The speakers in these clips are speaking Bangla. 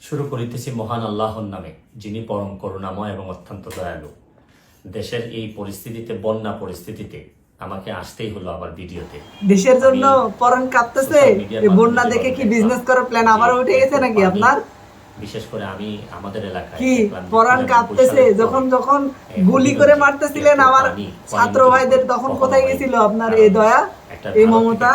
শুরু করিতেছি মহান আল্লাহর নামে যিনি পরম করুণাময় এবং অত্যন্ত দয়ালু। দেশের এই পরিস্থিতিতে বন্যা পরিস্থিতিতে আমাকে আসতেই হলো আবার ভিডিওতে। দেশের জন্য পরাণ কাঁপতেছে বন্যা দেখে কি বিজনেস করার প্ল্যান আবার উঠে গেছে নাকি আপনার? বিশেষ করে আমি আমাদের এলাকায় কি পরাণ কাঁপতেছে যখন যখন গুলি করে মারতেছিলেন আমার ছাত্র ভাইদের তখন কোথায়। গেছিল আপনার এই দয়া? এই মমতা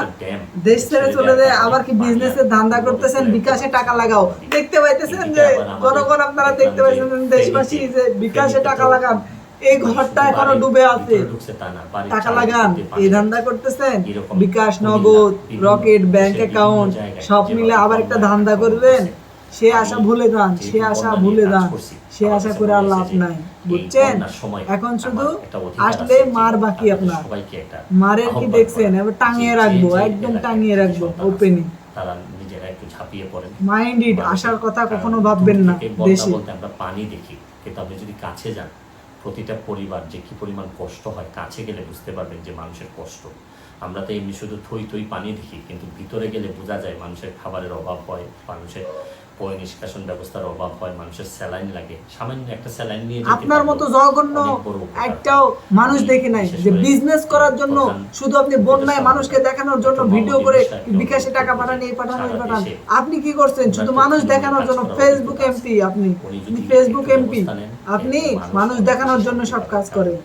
দেশ ছেড়ে চলে যায় আবার কি বিজনেসের ধান্দা করতেছেন বিকাশে টাকা লাগাও। দেখতে পাইতেছেন যে জনগণ আপনারা দেখতে পাইতেছেন দেশবাসী যে বিকাশে টাকা লাগান। এই ঘরটা এখনও ডুবে আছে। টাকা লাগান। এই ধান্দা করতেছেন বিকাশ নগদ রকেট ব্যাংক অ্যাকাউন্ট সব মিলে আবার একটা ধান্দা করবেন সে আশা ভুলে যান সে আশা ভুলে যান সে আশা করে আর লাভ নাই বুঝছেন? এখন শুধু আসলে মার বাকি আপনার। মারের কি দেখছেন? এবার টাঙিয়ে রাখব একদম টাঙিয়ে রাখব সন্তান আছে, ওপেনই তারা নিজেরা একটু ঝাঁপিয়ে পড়েন। মাইন্ডেড মানুষের- আসার কথা কখনো ভাববেন না দেশে। বলতে আমরা পানি দেখি কিন্তু আপনি যদি কাছে যান প্রতিটা পরিবার যে কি পরিমাণ কষ্ট হয় কাছে গেলে বুঝতে পারবেন যে মানুষের কষ্ট। আমরা তো এমনি শুধু থই থই পানি দেখি কিন্তু ভিতরে গেলে বোঝা যায় মানুষের খাবারের অভাব হয় মানুষের পয় নিষ্কাশন ব্যবস্থার অভাব হয় মানুষের স্যালাইন লাগে। সামান্য একটা স্যালাইন নিয়ে আপনার মতো জঘন্য একটাও মানুষ দেখি নাই যে বিজনেস করার জন্য শুধু আপনি বন্যায় মানুষকে দেখানোর জন্য ভিডিও করে বিকাশে টাকা পাঠান এই পাঠান এই পাঠান। আপনি কি করছেন? শুধু মানুষ দেখানোর জন্য ফেসবুক এমপি আপনি। ফেসবুক এমপি আপনি মানুষ দেখানোর জন্য সব কাজ করেন।